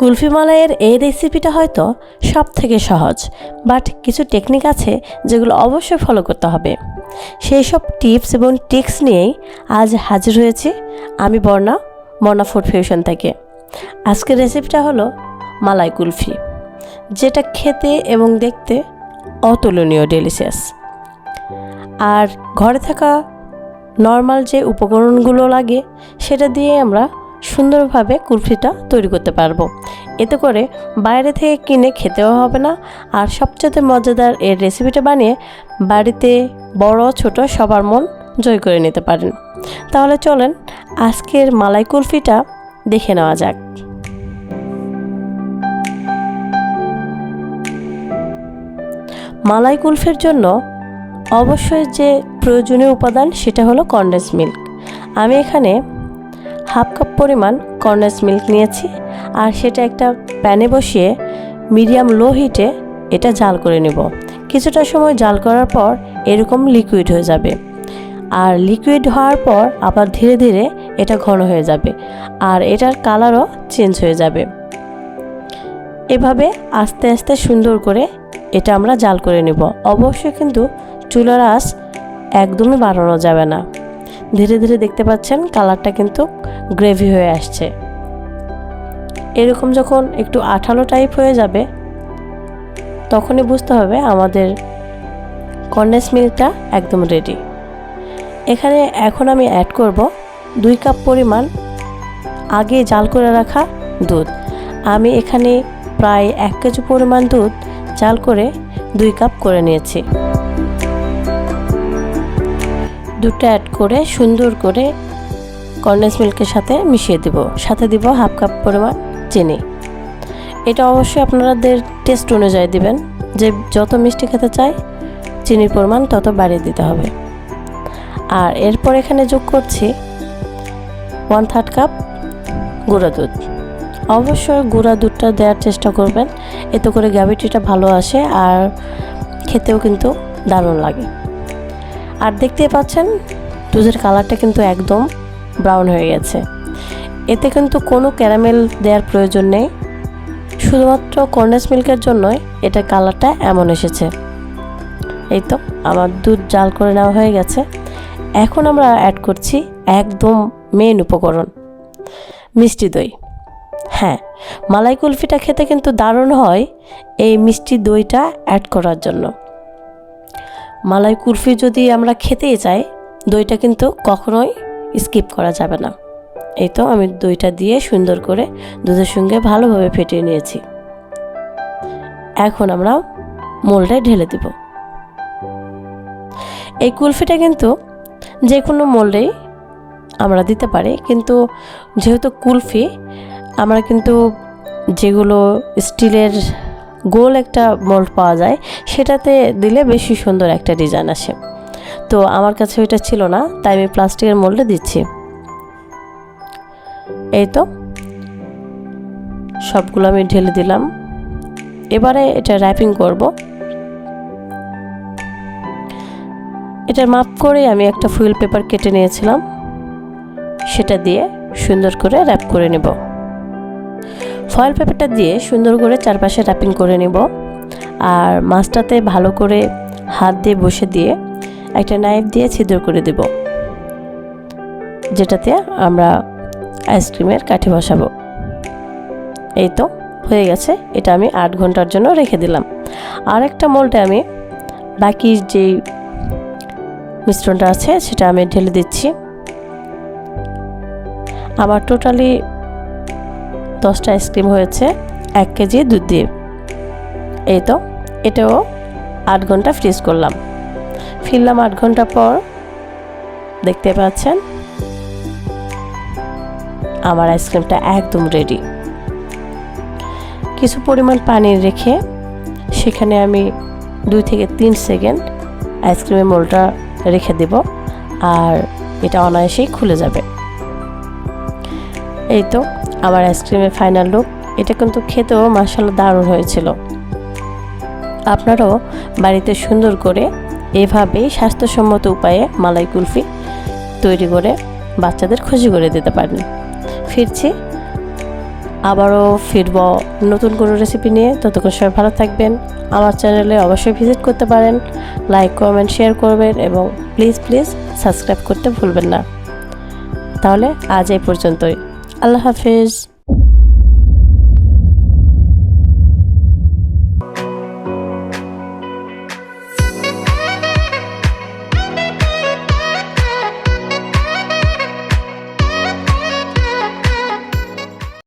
কুলফি মালাইয়ের এই রেসিপিটা হয়তো সব থেকে সহজ বাট কিছু টেকনিক আছে যেগুলো অবশ্যই ফলো করতে হবে। সেই সব টিপস এবং ট্রিক্স নিয়েই আজ হাজির হয়েছি আমি বর্ণা বর্ণা ফুড ফিউশন থেকে। আজকের রেসিপিটা হলো মালাই কুলফি, যেটা খেতে এবং দেখতে অতুলনীয় ডেলিশিয়াস আর ঘরে থাকা নর্মাল যে উপকরণগুলো লাগে, সেটা দিয়ে আমরা সুন্দরভাবে কুলফিটা তৈরি করতে পারব। এতে করে বাইরে থেকে কিনে খেতেও হবে না। আর সবচেয়ে মজাদার এই রেসিপিটা বানিয়ে বাড়িতে বড় ছোট সবার মন জয় করে নিতে পারেন। তাহলে চলেন আজকের মালাই কুলফিটা দেখে নেওয়া যাক। মালাই কুলফির জন্য অবশ্যই যে প্রয়োজনীয় উপাদান সেটা হলো কন্ডেন্স মিল্ক আমি এখানে হাফ কাপ পরিমাণ কন্ডেন্স মিল্ক নিয়েছি আর সেটা একটা প্যানে বসিয়ে মিডিয়াম লো হিটে এটা জাল করে নেব। কিছুটা সময় জাল করার পর এরকম লিকুইড হয়ে যাবে। আর লিকুইড হওয়ার পর আবার ধীরে ধীরে এটা ঘন হয়ে যাবে আর এটার কালারও চেঞ্জ হয়ে যাবে। এভাবে আস্তে আস্তে সুন্দর করে এটা আমরা জাল করে নেব। অবশ্যই কিন্তু চুলার আঁচ একদমই বাড়ানো যাবে না। ধীরে ধীরে দেখতে পাচ্ছেন কালারটা কিন্তু গ্রেভি হয়ে আসছে। এরকম যখন একটু আঠালো টাইপ হয়ে যাবে, তখনই বুঝতে হবে আমাদের কন্ডেন্স মিল্কটা একদম রেডি এখানে এখন আমি অ্যাড করব দুই কাপ পরিমাণ আগে জাল করে রাখা দুধ। আমি এখানে প্রায় এক কেজি পরিমাণ দুধ জাল করে দুই কাপ করে নিয়েছি। দুধটা অ্যাড করে সুন্দর করে কন্ডেন্স মিল্কের সাথে মিশিয়ে দিব। সাথে দিব হাফ কাপ পরিমাণ চিনি। এটা অবশ্যই আপনাদের টেস্ট অনুযায়ী দিবেন। যে যত মিষ্টি খেতে চায়, চিনির পরিমাণ তত বাড়িয়ে দিতে হবে। আর এরপর এখানে যোগ করছি ওয়ান থার্ড কাপ গুঁড়া দুধ। অবশ্যই গুঁড়া দুধটা দেওয়ার চেষ্টা করবেন। এতে করে গ্যাভিটিটা ভালো আসে আর খেতেও কিন্তু দারুণ লাগে। আর দেখতে পাচ্ছেন, দুধের কালারটা কিন্তু একদম ব্রাউন হয়ে গেছে। এতে কিন্তু কোনো ক্যারামেল দেওয়ার প্রয়োজন নেই। শুধুমাত্র কর্নেস মিল্কের জন্যই এটা কালারটা এমন এসেছে। এই তো, আমার দুধ জাল করে নেওয়া হয়ে গেছে। এখন আমরা অ্যাড করছি একদম মেন উপকরণ, মিষ্টি দই। হ্যাঁ মালাই কুলফিটা খেতে কিন্তু দারুণ হয় এই মিষ্টি দইটা অ্যাড করার জন্য। মালাই কুলফি যদি আমরা খেতেই চাই, দইটা কিন্তু কখনোই স্কিপ করা যাবে না। এই তো আমি দইটা দিয়ে সুন্দর করে দুধের সঙ্গে ভালোভাবে ফেটিয়ে নিয়েছি। এখন আমরা মোলটা ঢেলে দেব। এই কুলফিটা কিন্তু যে কোনো মোল্ডেই আমরা দিতে পারি, কিন্তু যেহেতু কুলফি, আমরা কিন্তু যেগুলো স্টিলের গোল একটা মোল্ড পাওয়া যায়, সেটাতে দিলে বেশি সুন্দর একটা ডিজাইন আসে। তো আমার কাছে ওইটা ছিল না, তাই আমি প্লাস্টিকের মোল্ডে দিচ্ছি। এই তো। সবগুলো আমি ঢেলে দিলাম। এবারে এটা র্যাপিং করব। এটার মাপ করে আমি একটা ফুয়েল পেপার কেটে নিয়েছিলাম। সেটা দিয়ে সুন্দর করে র্যাপ করে নেব। ফয়েল পেপারটা দিয়ে সুন্দর করে চারপাশে র্যাপিং করে নেব। আর মাছটাতে ভালো করে হাত দিয়ে বসে দিয়ে একটা নাইফ দিয়ে ছিদ্র করে দেব, যেটাতে আমরা আইসক্রিমের কাঠি বসাবো। এই তো, হয়ে গেছে। এটা আমি আট ঘণ্টার জন্য রেখে দিলাম। আর একটা মোলটে আমি বাকি যেই মিশ্রণটা আছে, সেটা আমি ঢেলে দিচ্ছি। আমার টোটালি দশটা আইসক্রিম হয়েছে, এক কেজি দুধ দিয়ে। এই তো এটাও আট ঘণ্টা ফ্রিজ করলাম। ফিরলাম আট ঘণ্টা পর, দেখতে পাচ্ছেন, আমার আইসক্রিমটা একদম রেডি কিছু পরিমাণ পানি রেখে সেখানে আমি দুই থেকে তিন সেকেন্ড আইসক্রিমের মোলটা রেখে দেব, আর এটা অনায়াসেই খুলে যাবে। এই তো আমার আইসক্রিমের ফাইনাল লুক এটা কিন্তু খেতেও মাসাল্লাহ দারুণ হয়েছিল। আপনারাও বাড়িতে সুন্দর করে এভাবেই স্বাস্থ্যসম্মত উপায়ে মালাই কুলফি তৈরি করে বাচ্চাদের খুশি করে দিতে পারেন। ফিরছি, আবারও ফিরব নতুন কোনো রেসিপি নিয়ে। ততক্ষণ সবাই ভালো থাকবেন। আমার চ্যানেলে অবশ্যই ভিজিট করতে পারেন। লাইক কমেন্ট শেয়ার করবেন এবং প্লিজ প্লিজ সাবস্ক্রাইব করতে ভুলবেন না। তাহলে আজ এই পর্যন্তই। আল্লাহ হাফিজ।